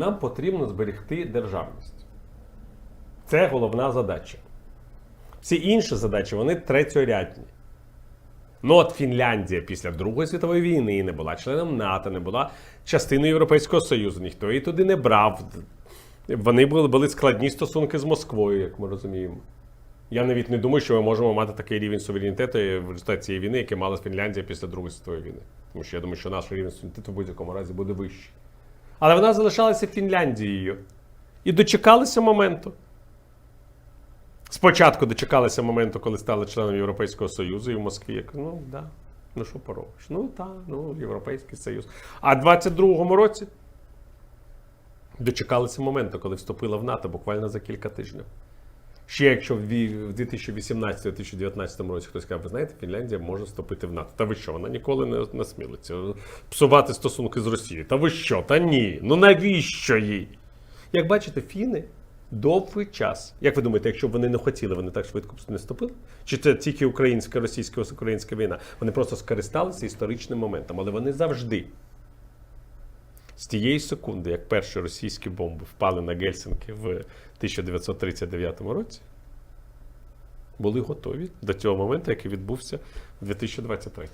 Нам потрібно зберегти державність. Це головна задача. Всі інші задачі вони третьорядні. Ну от Фінляндія після Другої світової війни не була членом НАТО, не була частиною Європейського Союзу, ніхто її туди не брав. Вони були, були складні стосунки з Москвою, як ми розуміємо. Я навіть не думаю, що ми можемо мати такий рівень суверенітету в результаті цієї війни, який мала Фінляндія після Другої світової війни. Тому що я думаю, що наш рівень суверенітету в будь-якому разі буде вищий. Але вона залишалася Фінляндією. І дочекалися моменту. Спочатку дочекалися моменту, коли стали членом Європейського Союзу і в Москві. Я кажу, ну да, ну що поробиш? Ну так, ну Європейський Союз. А в 22-му році дочекалися моменту, коли вступила в НАТО буквально за кілька тижнів. Ще якщо в 2018-2019 році хтось сказав, ви знаєте, Фінляндія може вступити в НАТО. Та ви що? Вона ніколи не насмілиться псувати стосунки з Росією. Та ви що? Та ні. Ну навіщо їй? Як бачите, фіни довгий час. Як ви думаєте, якщо б вони не хотіли, вони так швидко б не вступили? Чи це тільки українська, російська, українська війна? Вони просто скористалися історичним моментом, але вони завжди. З тієї секунди, як перші російські бомби впали на Гельсінки в 1939 році, були готові до цього моменту, який відбувся в 2023.